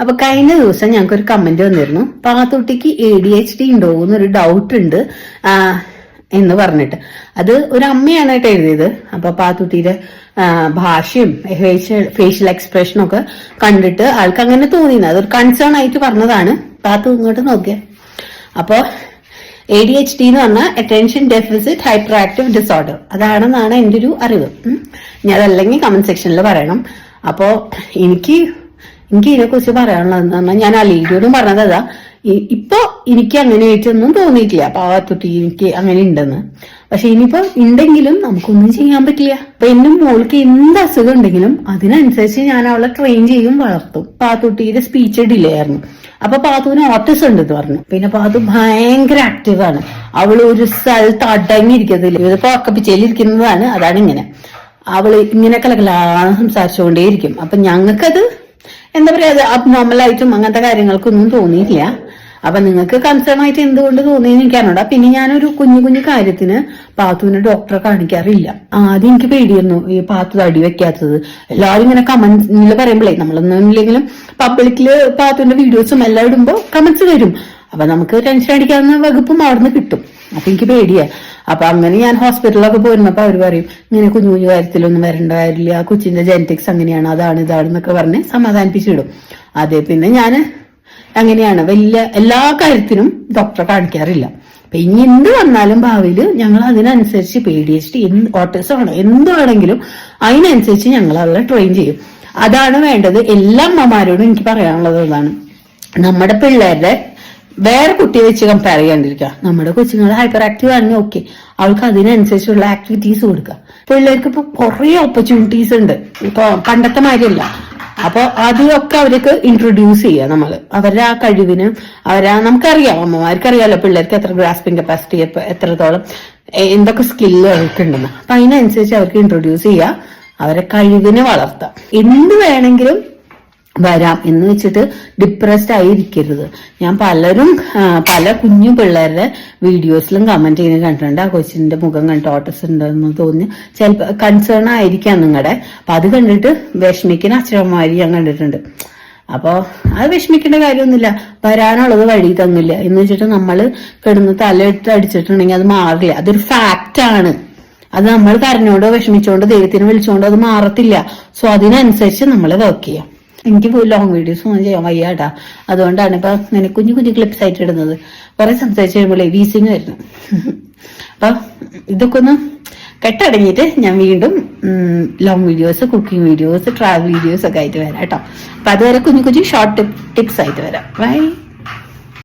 അപ്പൊ കഴിഞ്ഞ ദിവസം ഞങ്ങൾക്ക് ഒരു കമന്റ് വന്നിരുന്നു. പാത്തുട്ടിക്ക് എ ഡി എച്ച് ഡി ഉണ്ടോ എന്നൊരു ഡൗട്ട് ഉണ്ട് എന്ന് പറഞ്ഞിട്ട്. അത് ഒരു അമ്മയാണ് കേട്ടോ എഴുതിയത്. അപ്പൊ പാത്തുട്ടിയുടെ ഭാഷയും ഫേഷ്യൽ എക്സ്പ്രഷനും ഒക്കെ കണ്ടിട്ട് ആൾക്ക് അങ്ങനെ തോന്നിയത് അതൊരു കൺസേൺ ആയിട്ട് പറഞ്ഞതാണ്. പാത്തു ഇങ്ങോട്ട് നോക്കിയ. അപ്പോ എ ഡി എച്ച് ഡി എന്ന് പറഞ്ഞാൽ attention deficit hyperactive disorder അതാണെന്നാണ് എന്റെ ഒരു അറിവ് ഞാൻ അതല്ലെങ്കിൽ കമന്റ് സെക്ഷനിൽ പറയണം. അപ്പോ എനിക്ക് എനിക്ക് ഇതിനെ കുറിച്ച് പറയാനുള്ളത് എന്താ ഞാൻ ആ ലീഡിയോടും പറഞ്ഞത് അതാ ഇപ്പൊ എനിക്ക് അങ്ങനെ ആയിട്ടൊന്നും തോന്നിയിട്ടില്ല. പാവത്തൊട്ടി എനിക്ക് അങ്ങനെ ഉണ്ടെന്ന്. പക്ഷെ ഇനിയിപ്പോ ഉണ്ടെങ്കിലും നമുക്കൊന്നും ചെയ്യാൻ പറ്റില്ല. അപ്പൊ എന്റെ മോൾക്ക് എന്ത് അസുഖം ഉണ്ടെങ്കിലും അതിനനുസരിച്ച് ഞാൻ അവളെ ട്രെയിൻ ചെയ്യും വളർത്തും. പാത്തുട്ടിയുടെ സ്പീച്ച് ഡിലേ ആയിരുന്നു അപ്പൊ പാത്തുവിന് ഓട്ടിസം ഉണ്ട് എന്ന് പറഞ്ഞു. പിന്നെ പാത്തു ഭയങ്കര ആക്റ്റീവ് അവൾ ഒരു സ്ഥലത്ത് അടങ്ങിയിരിക്കത്തില്ല. ഇതിപ്പോ അക്കപ്പിച്ചയിലിരിക്കുന്നതാണ് അതാണ് ഇങ്ങനെ. അവൾ ഇങ്ങനെ കലകലാന്ന് സംസാരിച്ചുകൊണ്ടേയിരിക്കും അപ്പൊ ഞങ്ങൾക്കത് എന്താ പറയാ അത് അബ്നോർമൽ ആയിട്ടും അങ്ങനത്തെ കാര്യങ്ങൾക്കൊന്നും തോന്നിയില്ല അപ്പൊ നിങ്ങൾക്ക് കൺസേൺ ആയിട്ട് എന്തുകൊണ്ട് തോന്നിയെന്ന് എനിക്കറിഞ്ഞൂടാ. പിന്നെ ഞാനൊരു കുഞ്ഞു കുഞ്ഞു കാര്യത്തിന് പാത്തുവിനെ ഡോക്ടറെ കാണിക്കാറില്ല. ആദ്യം എനിക്ക് പേടിയായിരുന്നു ഈ പാത്തു തടി വെക്കാത്തത്. എല്ലാവരും ഇങ്ങനെ കമന്റിൽ പറയുമ്പോഴേ നമ്മളൊന്നും ഇല്ലെങ്കിലും പബ്ലിക്കിൽ പാത്തുവിന്റെ വീഡിയോസും എല്ലാം ഇടുമ്പോൾ കമന്റ്സ് വരും. അപ്പൊ നമുക്ക് ടെൻഷൻ അടിക്കാവുന്ന വകുപ്പും അവിടുന്ന് കിട്ടും. അപ്പൊ എനിക്ക് പേടിയാ. അപ്പൊ അങ്ങനെ ഞാൻ ഹോസ്പിറ്റലിലൊക്കെ പോയിരുന്നപ്പോ അവർ പറയും ഇങ്ങനെ കുഞ്ഞു കുഞ്ഞു കാര്യത്തിലൊന്നും വരേണ്ട കാര്യമില്ല കൊച്ചിന്റെ ജനറ്റിക്സ് അങ്ങനെയാണ് അതാണ് ഇതാണ് എന്നൊക്കെ പറഞ്ഞ് സമാധാനിപ്പിച്ചിടും അതെ പിന്നെ ഞാൻ അങ്ങനെയാണ്. വലിയ എല്ലാ കാര്യത്തിനും ഡോക്ടറെ കാണിക്കാറില്ല. അപ്പൊ ഇനി എന്ത് വന്നാലും ഭാവിയിൽ ഞങ്ങൾ അതിനനുസരിച്ച് P D H D autism ആണ് എന്താണെങ്കിലും അതിനനുസരിച്ച് ഞങ്ങൾ അവളെ ട്രെയിൻ ചെയ്യും. അതാണ് വേണ്ടത്. എല്ലാ അമ്മമാരോടും എനിക്ക് പറയാനുള്ളത് അതാണ് നമ്മുടെ പിള്ളേരുടെ വേറെ കുട്ടിയെ വെച്ച് കമ്പയർ ചെയ്യാണ്ടിരിക്കുക നമ്മുടെ കൊച്ചുങ്ങൾ ഹൈപ്പർ ആക്റ്റീവ് ആണെങ്കിൽ ഓക്കെ അവൾക്ക് അതിനനുസരിച്ചുള്ള ആക്ടിവിറ്റീസ് കൊടുക്കുക പിള്ളേർക്ക് ഇപ്പൊ കുറെ ഓപ്പർച്യൂണിറ്റീസ് ഉണ്ട്. ഇപ്പൊ പണ്ടത്തെ മാതിരിയല്ല. അപ്പൊ അതൊക്കെ അവർക്ക് ഇൻട്രൊഡ്യൂസ് ചെയ്യുക നമ്മൾ അവരുടെ ആ കഴിവിന് അവരാ നമുക്കറിയാം അമ്മമാർക്കറിയാലോ പിള്ളേർക്ക് എത്ര ഗ്രാസ്പിംഗ് കപ്പാസിറ്റി എത്രത്തോളം എന്തൊക്കെ സ്കില്ല് അവർക്ക് ഉണ്ടെന്ന് അപ്പൊ അതിനനുസരിച്ച് അവർക്ക് ഇൻട്രൊഡ്യൂസ് ചെയ്യുക അവരെ കഴിവിനെ വളർത്താം. എന്ത് വേണമെങ്കിലും വരാം എന്ന് വെച്ചിട്ട് ഡിപ്രസ്ഡ് ആയിരിക്കരുത്. ഞാൻ പലരും പല കുഞ്ഞു പിള്ളേരുടെ വീഡിയോസിലും കമന്റ് ചെയ്യുന്നത് കണ്ടിട്ടുണ്ട്. ആ കൊച്ചിന്റെ മുഖം കണ്ടിട്ട് ഓട്ടസ് ഉണ്ടെന്ന് തോന്നി ചിലപ്പോൾ കൺസേൺ ആയിരിക്കാം നിങ്ങളുടെ അപ്പൊ അത് കണ്ടിട്ട് വിഷമിക്കുന്ന അച്ഛനമ്മമാരി ഞാൻ കണ്ടിട്ടുണ്ട്. അപ്പോ അത് വിഷമിക്കേണ്ട കാര്യമൊന്നുമില്ല. വരാനുള്ളത് വഴി തന്നില്ല എന്ന് വെച്ചിട്ട് നമ്മൾ കിടന്ന് തലയിട്ട് അടിച്ചിട്ടുണ്ടെങ്കിൽ അത് മാറില്ല. അതൊരു ഫാക്റ്റ് ആണ്. അത് നമ്മൾ കരഞ്ഞോണ്ടോ വിഷമിച്ചോണ്ടോ ദൈവത്തിന് വിളിച്ചോണ്ടോ അത് മാറത്തില്ല. സോ അതിനനുസരിച്ച് നമ്മൾ വർക്ക് ചെയ്യാം. എനിക്ക് ലോങ് വീഡിയോസ് ഒന്നും ചെയ്യാൻ വയ്യാട്ടാ. അതുകൊണ്ടാണ് ഇപ്പൊ ഇങ്ങനെ കുഞ്ഞു കുഞ്ഞു ക്ലിപ്സ് ആയിട്ട് ഇടുന്നത്. കുറെ സംസാരിച്ച് കഴിയുമ്പോഴേ വീസിങ് വരുന്നു. അപ്പൊ ഇതൊക്കെ ഒന്ന് കെട്ടടങ്ങിയിട്ട് ഞാൻ വീണ്ടും long videos cooking videos travel videos ഒക്കെ ആയിട്ട് വരാം കേട്ടോ. അപ്പൊ അതുവരെ കുഞ്ഞു കുഞ്ഞു ഷോർട്ട് ടിപ്സ് ആയിട്ട് വരാം. ബൈ